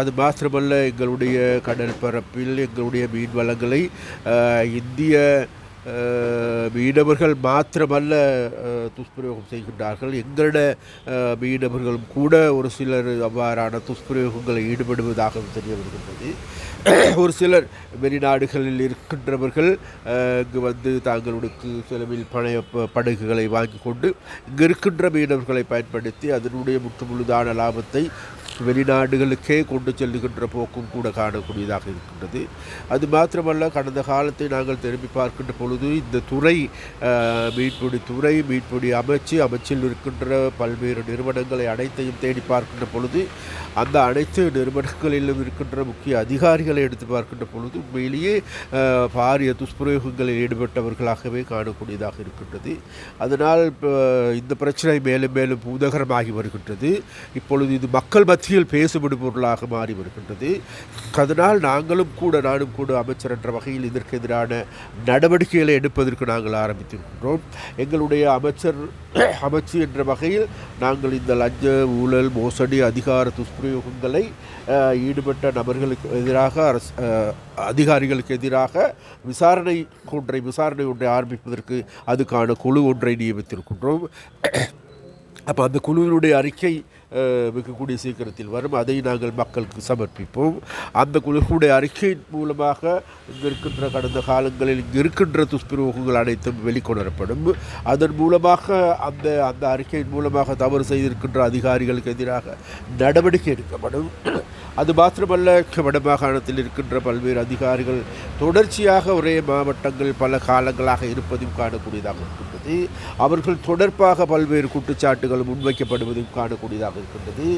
அது மாத்திரமல்ல எங்களுடைய கடற்பரப்பில் எங்களுடைய மீன் வளங்களை இந்திய மீனவர்கள் மாத்திரமல்ல துஷ்பிரயோகம் செய்கின்றார்கள். எங்களிட மீனவர்களும் கூட ஒரு சிலர் அவ்வாறான துஷ்பிரயோகங்களில் ஈடுபடுவதாக தெரிய வருகின்றது. ஒரு சிலர் வெளிநாடுகளில் இருக்கின்றவர்கள் இங்கு வந்து தாங்களுக்கு செலவில் பழைய படகுகளை வாங்கி கொண்டு இங்கு இருக்கின்ற மீனவர்களை பயன்படுத்தி அதனுடைய முற்றுமுழுதான லாபத்தை வெளிநாடுகளுக்கே கொண்டு செல்லுகின்ற போக்கும் கூட காணக்கூடியதாக இருக்கின்றது. அது மாத்திரமல்ல கடந்த காலத்தை நாங்கள் திரும்பி பார்க்கின்ற பொழுது இந்த துறை மீன்பிடி துறை மீன்பிடி அமைச்சு அமைச்சில் இருக்கின்ற பல்வேறு நிறுவனங்களை அனைத்தையும் தேடி பார்க்கின்ற பொழுது அந்த அனைத்து நிறுவனங்களிலும் இருக்கின்ற முக்கிய அதிகாரிகளை எடுத்து பார்க்கின்ற பொழுது உண்மையிலேயே பாரிய துஷ்பிரயோகங்களில் ஈடுபட்டவர்களாகவே காணக்கூடியதாக இருக்கின்றது. அதனால் இப்போ இந்த பிரச்சனை மேலும் மேலும் பூதகரமாகி வருகின்றது. இப்பொழுது இது மக்கள் மத்திய அரசியல் பேசுபடும் பொருளாக மாறி வருகின்றது. அதனால் நாங்களும் கூட நானும் கூட அமைச்சர் என்ற வகையில் இதற்கு எதிரான நடவடிக்கைகளை எடுப்பதற்கு நாங்கள் ஆரம்பித்திருக்கின்றோம். எங்களுடைய அமைச்சர் அமைச்சு என்ற வகையில் நாங்கள் இந்த லஞ்ச ஊழல் மோசடி அதிகார துஷ்பிரயோகங்களை ஈடுபட்ட நபர்களுக்கு எதிராக அரசு அதிகாரிகளுக்கு எதிராக விசாரணை ஒன்றை விசாரணை ஒன்றை ஆரம்பிப்பதற்கு அதுக்கான குழு ஒன்றை நியமித்திருக்கின்றோம். அப்போ அந்த குழுவினுடைய அறிக்கை அஹ், மிகக்கூடிய சீக்கிரத்தில் வரும். அதை நாங்கள் மக்களுக்கு சமர்ப்பிப்போம். அந்த குழுவுடைய அறிக்கையின் மூலமாக இங்கு இருக்கின்ற கடந்த காலங்களில் இங்கு இருக்கின்ற துஷ்பிரயோகங்கள் அனைத்தும் வெளிக்கொணரப்படும். அதன் மூலமாக அந்த அந்த அறிக்கையின் மூலமாக தவறு செய்திருக்கின்ற அதிகாரிகளுக்கு எதிராக நடவடிக்கை எடுக்கப்படும். அது மாத்திரமல்ல வடமாகாணத்தில் இருக்கின்ற பல்வேறு அதிகாரிகள் தொடர்ச்சியாக ஒரே மாவட்டங்கள் பல காலங்களாக இருப்பதையும் காணக்கூடியதாக இருக்கின்றது. அவர்கள் தொடர்பாக பல்வேறு குற்றச்சாட்டுகள் முன்வைக்கப்படுவதையும் காணக்கூடியதாக இருக்கின்றது.